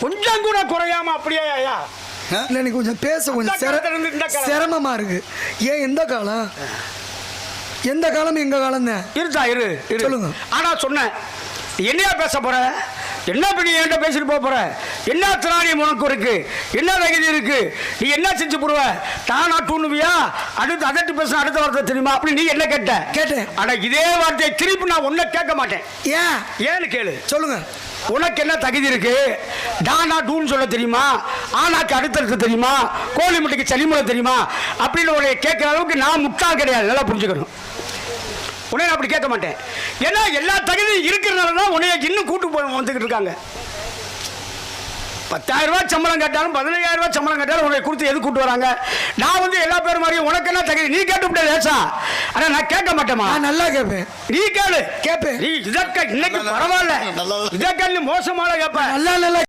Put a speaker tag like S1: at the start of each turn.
S1: கொஞ்சம் கூட குறையாம அப்படியே ஐயா.
S2: இல்லை நீ கொஞ்சம் பேச கொஞ்சம். சிரமமா இருக்கு. ஏன் எந்த காலம்? எந்த காலம் எங்க காலம் தான்
S1: இரு
S2: சொல்லுங்க.
S1: ஆனா சொன்னேன். என்னையா பேச போற? என்ன பண்ணி என்கிட்ட பேசிட்டு போக போற? என்ன திராணியம் உனக்கு இருக்கு? என்ன தகுதி இருக்கு? நீ என்ன செஞ்சு போடுவ? தானா தூணுவியா? அடுத்து அதட்டு பேச அடுத்த வார்த்தை தெரியுமா? அப்படி நீ என்ன கேட்ட?
S2: கேட்டேன்.
S1: ஆனா இதே வார்த்தையை திருப்பி நான் ஒன்ன கேட்க மாட்டேன்.
S2: ஏன்?
S1: ஏன்னு கேளு.
S2: சொல்லுங்க.
S1: உனக்கு என்ன தகுதி இருக்கு? டானா டூன்னு சொல்ல தெரியுமா? ஆனாக்கு அடுத்தடுத்து தெரியுமா? கோழி முட்டைக்கு சளிமுறை தெரியுமா? அப்படின்னு உடைய கேட்குற அளவுக்கு நான் முட்டாள் கிடையாது. நல்லா புரிஞ்சுக்கணும். உடனே நான் அப்படி கேட்க மாட்டேன். ஏன்னா எல்லா தகுதியும் இருக்கிறனால தான் உன்னைய இன்னும் கூட்டு போய் வந்துக்கிட்டு இருக்காங்க. பத்தாயிரம் ரூபாய் சம்பளம் கேட்டாலும் பதினையாயிரம் ரூபாய் சம்பளம் கேட்டாலும் உன்னை கொடுத்து எது கூட்டு வராங்க? நான் வந்து எல்லா பேரும் மாதிரியும் உனக்கு என்ன தகுதி? நீ கேட்டு விட்ட லேசா. ஆனா நான் கேட்க மாட்டேமா
S2: நான் நல்லா கேட்பேன்.
S1: நீ கேளு.
S2: கேட்பேன்.
S1: நீ இதக்க இன்னைக்கு பரவாயில்ல. நீ மோசமான கேப்ப
S2: நல்லா நல்லா